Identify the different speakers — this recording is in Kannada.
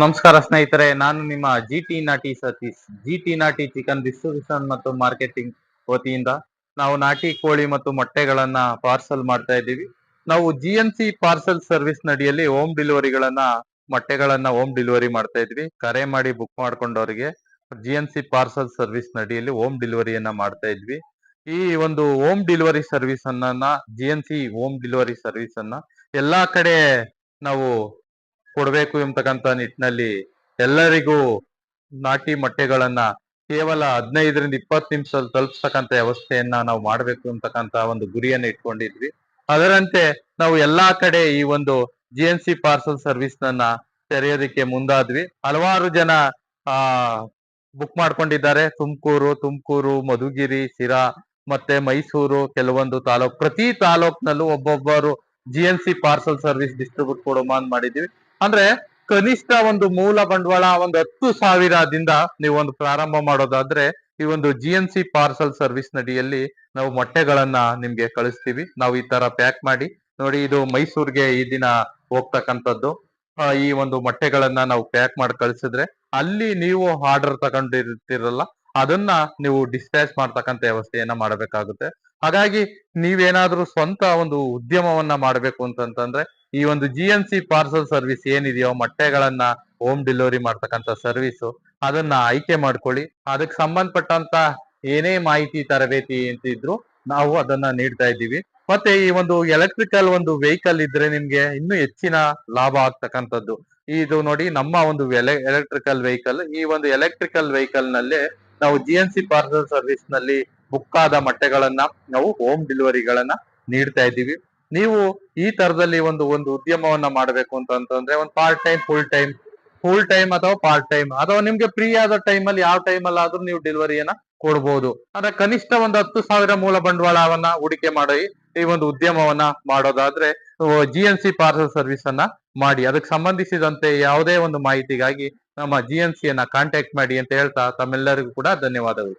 Speaker 1: ನಮಸ್ಕಾರ ಸ್ನೇಹಿತರೆ, ನಾನು ನಿಮ್ಮ ಜಿ ಟಿ ನಾಟಿ ಸತೀಶ್. ಜಿ ಟಿ ನಾಟಿ ಚಿಕನ್ ಡಿಸ್ಟ್ರಿಬ್ಯೂಷನ್ ಮತ್ತು ಮಾರ್ಕೆಟಿಂಗ್ ವತಿಯಿಂದ ನಾವು ನಾಟಿ ಕೋಳಿ ಮತ್ತು ಮೊಟ್ಟೆಗಳನ್ನ ಪಾರ್ಸಲ್ ಮಾಡ್ತಾ ಇದ್ದೀವಿ. ನಾವು G N C parcel service ನಡಿಯಲ್ಲಿ home ಡೆಲಿವರಿಗಳನ್ನ ಮೊಟ್ಟೆಗಳನ್ನ ಹೋಮ್ ಡೆಲಿವರಿ ಮಾಡ್ತಾ ಇದ್ವಿ ಕರೆ ಮಾಡಿ book ಮಾಡ್ಕೊಂಡವರಿಗೆ G N C parcel service ನಡಿಯಲ್ಲಿ home ಡೆಲಿವರಿಯನ್ನ ಮಾಡ್ತಾ ಇದ್ವಿ ಈ ಒಂದು ಹೋಮ್ ಡೆಲಿವರಿ ಸರ್ವಿಸ್ ಅನ್ನ G N C home delivery service ಅನ್ನ ಎಲ್ಲಾ ಕಡೆ ನಾವು ಕೊಡಬೇಕು ಎಂಬತಕ್ಕಂತ ನಿಟ್ಟಿನಲ್ಲಿ ಎಲ್ಲರಿಗೂ ನಾಟಿ ಮೊಟ್ಟೆಗಳನ್ನ ಕೇವಲ ಹದಿನೈದರಿಂದ ಇಪ್ಪತ್ತು ನಿಮಿಷದಲ್ಲಿ ತಲುಪಿಸ್ತಕ್ಕಂಥ ವ್ಯವಸ್ಥೆಯನ್ನ ನಾವು ಮಾಡಬೇಕು ಅಂತಕ್ಕಂತ ಒಂದು ಗುರಿಯನ್ನ ಇಟ್ಕೊಂಡಿದ್ವಿ. ಅದರಂತೆ ನಾವು ಎಲ್ಲಾ ಕಡೆ ಈ ಒಂದು G N C parcel service ನನ್ನ ತೆರೆಯೋದಕ್ಕೆ ಮುಂದಾದ್ವಿ. ಹಲವಾರು ಜನ, ಆ ಬುಕ್ ಮಾಡ್ಕೊಂಡಿದ್ದಾರೆ. ತುಮಕೂರು ತುಮಕೂರು, ಮಧುಗಿರಿ ಸಿರಾ ಮತ್ತೆ ಮೈಸೂರು, ಕೆಲವೊಂದು ತಾಲೂಕ್, ಪ್ರತಿ ತಾಲೂಕ್ನಲ್ಲೂ ಒಬ್ಬೊಬ್ಬರು G N C parcel service distribute ಕೊಡೋ ಮಾಡಿದೀವಿ ಅಂದ್ರೆ ಕನಿಷ್ಠ ಒಂದು ಮೂಲ ಬಂಡವಾಳ ಒಂದು ಹತ್ತು ಸಾವಿರದಿಂದ ನೀವು ಒಂದು ಪ್ರಾರಂಭ ಮಾಡೋದಾದ್ರೆ ಈ ಒಂದು G N C parcel service ನಡಿಯಲ್ಲಿ ನಾವು ಮೊಟ್ಟೆಗಳನ್ನ ನಿಮ್ಗೆ ಕಳಿಸ್ತೀವಿ. ನಾವು ಈ ತರ ಪ್ಯಾಕ್ ಮಾಡಿ, ನೋಡಿ ಇದು ಮೈಸೂರಿಗೆ ಈ ದಿನ ಹೋಗ್ತಕ್ಕಂಥದ್ದು. ಈ ಒಂದು ಮೊಟ್ಟೆಗಳನ್ನ ನಾವು ಪ್ಯಾಕ್ ಮಾಡಿ ಕಳಿಸಿದ್ರೆ ಅಲ್ಲಿ ನೀವು ಆರ್ಡರ್ ತಗೊಂಡಿರ್ತಿರಲ್ಲ, ಅದನ್ನ ನೀವು ಡಿಸ್ಪ್ಯಾಚ್ ಮಾಡ್ತಕ್ಕಂಥ ವ್ಯವಸ್ಥೆಯನ್ನ ಮಾಡಬೇಕಾಗುತ್ತೆ. ಹಾಗಾಗಿ ನೀವೇನಾದ್ರೂ ಸ್ವಂತ ಒಂದು ಉದ್ಯಮವನ್ನ ಮಾಡಬೇಕು ಅಂತಂತಂದ್ರೆ ಈ ಒಂದು G N C parcel service ಏನಿದೆಯೋ, ಮೊಟ್ಟೆಗಳನ್ನ ಹೋಮ್ ಡೆಲಿವರಿ ಮಾಡ್ತಕ್ಕಂಥ ಸರ್ವಿಸ್ ಅದನ್ನ ಆಯ್ಕೆ ಮಾಡ್ಕೊಳ್ಳಿ. ಅದಕ್ಕೆ ಸಂಬಂಧಪಟ್ಟಂತ ಏನೇ ಮಾಹಿತಿ ತರಬೇತಿ ಅಂತ ಇದ್ರು ನಾವು ಅದನ್ನ ನೀಡ್ತಾ ಇದ್ದೀವಿ. ಮತ್ತೆ ಈ ಒಂದು ಎಲೆಕ್ಟ್ರಿಕಲ್ ಒಂದು ವೆಹಿಕಲ್ ಇದ್ರೆ ನಿಮ್ಗೆ ಇನ್ನೂ ಹೆಚ್ಚಿನ ಲಾಭ ಆಗ್ತಕ್ಕಂಥದ್ದು. ಇದು ನೋಡಿ ನಮ್ಮ ಒಂದು ಎಲೆಕ್ಟ್ರಿಕಲ್ ವೆಹಿಕಲ್ ಈ ಒಂದು ಎಲೆಕ್ಟ್ರಿಕಲ್ ವೆಹಿಕಲ್ ನಲ್ಲೇ ನಾವು ಜಿ ಎನ್ ಸಿ ಪಾರ್ಸಲ್ ಸರ್ವಿಸ್ನಲ್ಲಿ ಬುಕ್ ಆದ ಮೊಟ್ಟೆಗಳನ್ನ ನಾವು ಹೋಮ್ ಡೆಲಿವರಿಗಳನ್ನ ನೀಡ್ತಾ ಇದ್ದೀವಿ. ನೀವು ಈ ತರದಲ್ಲಿ ಒಂದು ಒಂದು ಉದ್ಯಮವನ್ನ ಮಾಡಬೇಕು ಅಂತಂದ್ರೆ ಒಂದು part time full time full time ಅಥವಾ ಪಾರ್ಟ್ ಟೈಮ್ ಅಥವಾ ನಿಮ್ಗೆ ಫ್ರೀ ಆದ ಟೈಮ್ ಅಲ್ಲಿ ಯಾವ ಟೈಮ್ ಅಲ್ಲಿ ಆದ್ರೂ ನೀವು ಡೆಲಿವರಿಯನ್ನ ಕೊಡ್ಬೋದು. ಅಂದ್ರೆ ಕನಿಷ್ಠ ಒಂದು ಹತ್ತು ಸಾವಿರ ಮೂಲ ಬಂಡವಾಳವನ್ನ ಹೂಡಿಕೆ ಮಾಡಿ ಈ ಒಂದು ಉದ್ಯಮವನ್ನ ಮಾಡೋದಾದ್ರೆ G N C parcel service ಅನ್ನ ಮಾಡಿ. ಅದಕ್ಕೆ ಸಂಬಂಧಿಸಿದಂತೆ ಯಾವುದೇ ಒಂದು ಮಾಹಿತಿಗಾಗಿ ನಮ್ಮ ಜಿ ಎನ್ ಸಿ ಅನ್ನ ಕಾಂಟ್ಯಾಕ್ಟ್ ಮಾಡಿ ಅಂತ ಹೇಳ್ತಾ ತಮ್ಮೆಲ್ಲರಿಗೂ ಕೂಡ ಧನ್ಯವಾದಗಳು.